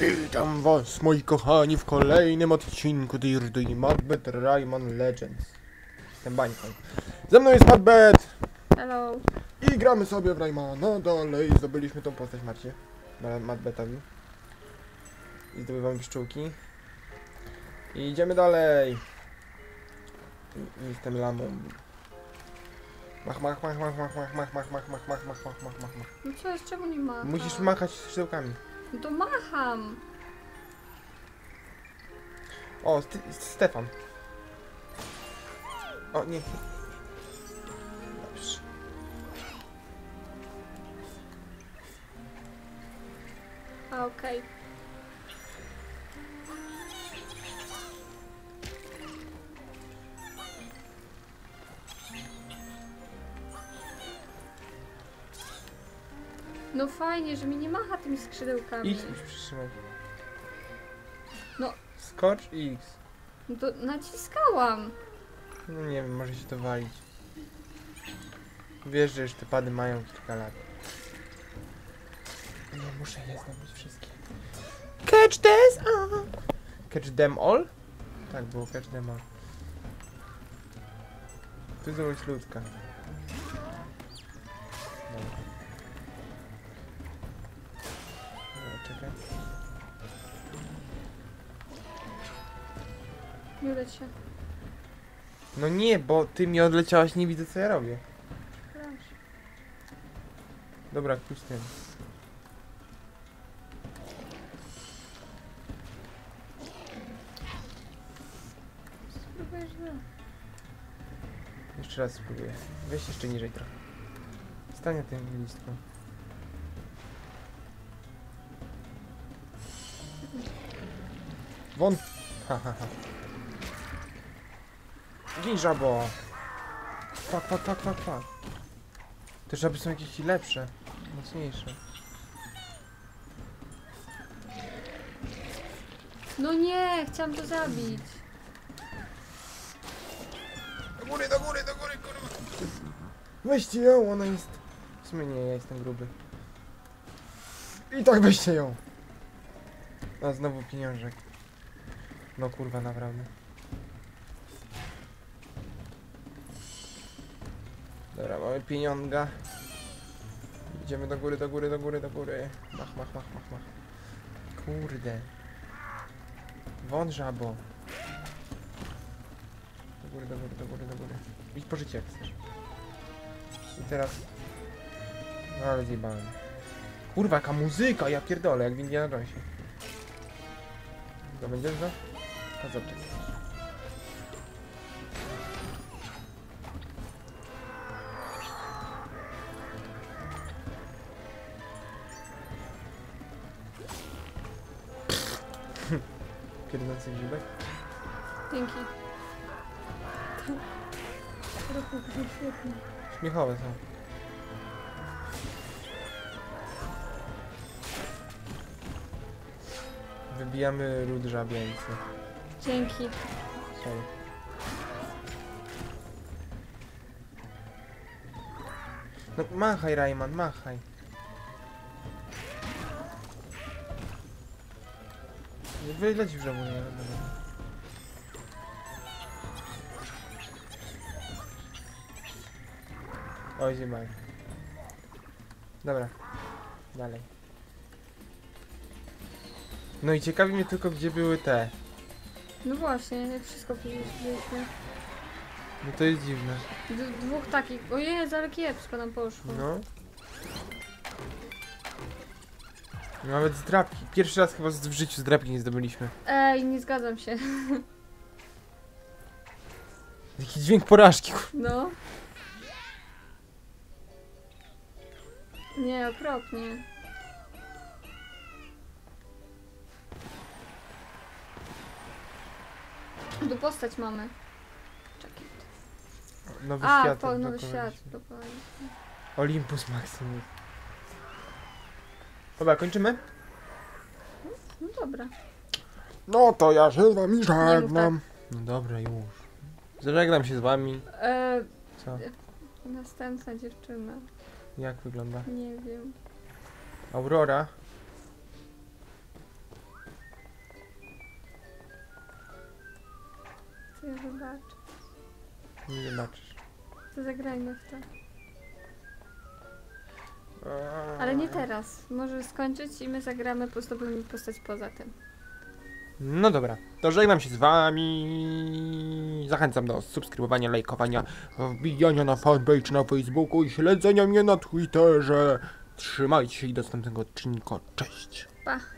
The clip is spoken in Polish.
Witam was, moi kochani, w kolejnym odcinku Dirdy i Macbeth Rayman Legends. Jestem bańką. Ze mną jest Macbeth Hello. i gramy sobie w Raymana dalej. Zdobyliśmy tą postać, Marcie. Ma- Macbethowi. I zdobywamy pszczółki. I idziemy dalej. Jestem lamą. Mach, mach, mach, mach, mach, mach, mach, mach, mach, mach, mach, mach, mach, mach, mach. No co czemu nie ma? Musisz machać skrzydełkami. No to macham. O, St Stefan. O, nie. Dobrze. Okej. No fajnie, że mi nie macha tymi skrzydełkami. X musisz przytrzymać. No. Skocz i X. No to naciskałam. No nie wiem, może się to walić. Wiesz, że już te pady mają kilka lat. Nie muszę je zdobyć wszystkie. Catch this! Catch them all? Tak było, catch them all. Tu jest ludzka. Nie uda ci się. No nie, bo ty mi odleciałaś, nie widzę co ja robię. Dobra, pójdź tym. Spróbuję źle. Jeszcze raz spróbuję. Weź jeszcze niżej trochę. Stań na tym listku. Won! Ha, ha, ha. Gin żabo! Fuck, fuck, fuck, fuck, fuck. Te żaby są jakieś lepsze, mocniejsze. No nie, chciałam to zabić. Do góry, do góry, do góry, kurwa! Weźcie ją, ona jest... W sumie nie, ja jestem gruby. I tak weźcie ją! A znowu pieniążek. No kurwa, naprawdę. Mamy pieniądza. Idziemy do góry, do góry, do góry, do góry. Mach, mach, mach, mach, mach. Kurde. Won żabo. Do góry, do góry, do góry, do góry. Idź po życie jak chcesz. I teraz... No ale zjebałem. Kurwa, jaka muzyka, ja pierdolę, jak w Indiana Jonesie. To będzie za? A zobacz. Pierdolący grzybek? Dzięki. Ruchu, świetnie. Śmiechowe są. Wybijamy ród żabięcy. Dzięki. Sorry. No machaj Rayman, machaj. Wyleć już żabu, nie Oj, zjebaj. Dobra. Dalej. No i ciekawi mnie tylko, gdzie były te. No właśnie, jak wszystko powiedzieliśmy. No to jest dziwne. D dwóch takich. Ojej, ale kiepsko nam poszło. No. Nawet zdrabki. Pierwszy raz chyba z- w życiu zdrabki nie zdobyliśmy. Ej, nie zgadzam się. Jaki dźwięk porażki. No. Nie, okropnie. Tu postać mamy. Czekaj. Nowy A, świat. po, nowy świat. Dokładnie. Olympus Maximus. Dobra, kończymy? No dobra. No to ja się z wami żegnam. Tak. No dobra, już. Zażegnam się z wami. E, Co? Następna dziewczyna. Jak wygląda? Nie wiem. Aurora? Chcę zobaczyć. Nie zobaczysz. To zagrajmy w to. Ale nie teraz. Może skończyć i my zagramy, po zdobywamy postać poza tym. No dobra, to żegnam się z wami. Zachęcam do subskrybowania, lajkowania, wbijania na fanpage na Facebooku i śledzenia mnie na Twitterze. Trzymajcie się i do następnego odcinka. Cześć! Pa!